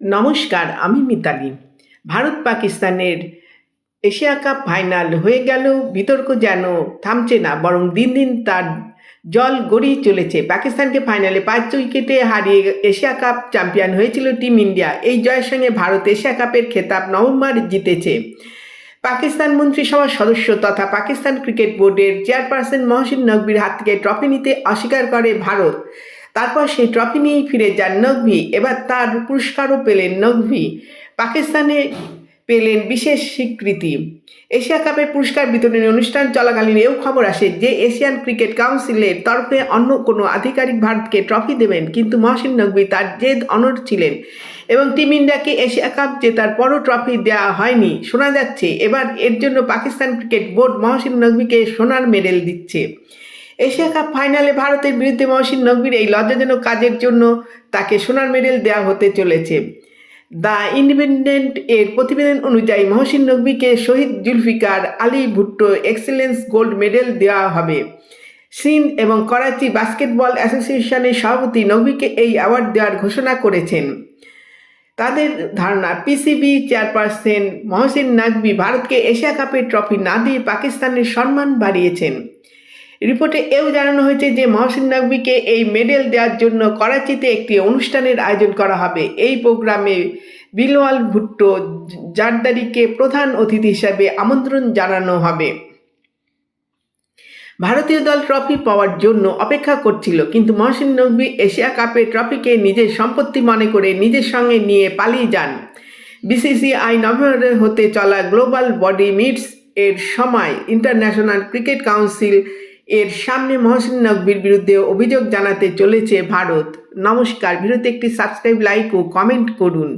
নমস্কার, আমি মিতালি। ভারত পাকিস্তানের এশিয়া কাপ ফাইনাল হয়ে গেলেও বিতর্ক যেন থামছে না, বরং দিন দিন তার জল গড়িয়ে চলেছে। পাকিস্তানকে ফাইনালে পাঁচ উইকেটে হারিয়ে এশিয়া কাপ চ্যাম্পিয়ন হয়েছিল টিম ইন্ডিয়া। এই জয়ের সঙ্গে ভারত এশিয়া কাপের খেতাব নভেম্বর জিতেছে। পাকিস্তান মন্ত্রিসভার সদস্য তথা পাকিস্তান ক্রিকেট বোর্ডের চেয়ারপারসন মহসিন নকবির হাত থেকে ট্রফি নিতে অস্বীকার করে ভারত। তারপর সেই ট্রফি নিয়েই ফিরে যান নকভি। এবার তার পুরস্কারও পেলেন নকভি। পাকিস্তানে পেলেন বিশেষ স্বীকৃতি। এশিয়া কাপের পুরস্কার বিতরণী অনুষ্ঠান চলাকালীন এও খবর আসে যে এশিয়ান ক্রিকেট কাউন্সিলের তরফে অন্য কোনো আধিকারিক ভারতকে ট্রফি দেবেন, কিন্তু মহসিন নকভি তার জেদ অনড় ছিলেন এবং টিম ইন্ডিয়াকে এশিয়া কাপ জেতার পরও ট্রফি দেওয়া হয়নি। শোনা যাচ্ছে, এবার এর জন্য পাকিস্তান ক্রিকেট বোর্ড মহসিন নকভিকে সোনার মেডেল দিচ্ছে। এশিয়া কাপ ফাইনালে ভারতের বিরুদ্ধে মহসিন নকভির এই লজ্জাজনক কাজের জন্য তাকে সোনার মেডেল দেওয়া হতে চলেছে। দ্য ইন্ডিপেন্ডেন্ট এর প্রতিবেদন অনুযায়ী Mohsin নকভিকে Shaheed Zulfikar Ali Bhutto excellence gold medal দেওয়া হবে। সিন্ধ এবং করাচি বাস্কেটবল অ্যাসোসিয়েশনের সভাপতি নকভিকে এই অ্যাওয়ার্ড দেওয়ার ঘোষণা করেছেন। তাদের ধারণা, পিসিবি চেয়ারপারসন মহসিন নাকবি ভারতকে এশিয়া কাপের ট্রফি না দিয়ে পাকিস্তানের সম্মান বাড়িয়েছেন। রিপোর্টে এও জানানো হয়েছে যে মহসিন নাকবিকে এই মেডেল দেওয়ার জন্য করাচিতে একটি অনুষ্ঠানের আয়োজন করা হবে। এই প্রোগ্রামে বিলওয়াল ভুট্টো জারদারিকে প্রধান অতিথি হিসাবে আমন্ত্রণ জানানো হবে। ভারতীয় দল ট্রফি পাওয়ার জন্য অপেক্ষা করছিল, কিন্তু মহসিন নকবি এশিয়া কাপে ট্রফিকে নিজের সম্পত্তি মনে করে নিজের সঙ্গে নিয়ে পালিয়ে যান। বিসিসিআই নভেম্বরে হতে চলা গ্লোবাল বডি মিটস এর সময় ইন্টারন্যাশনাল ক্রিকেট কাউন্সিল এর সামনে মহসিন নকবির বিরুদ্ধে অভিযোগ জানাতে চলেছে ভারত। নমস্কার, ভিডিওতে একটি সাবস্ক্রাইব লাইক ও কমেন্ট করুন।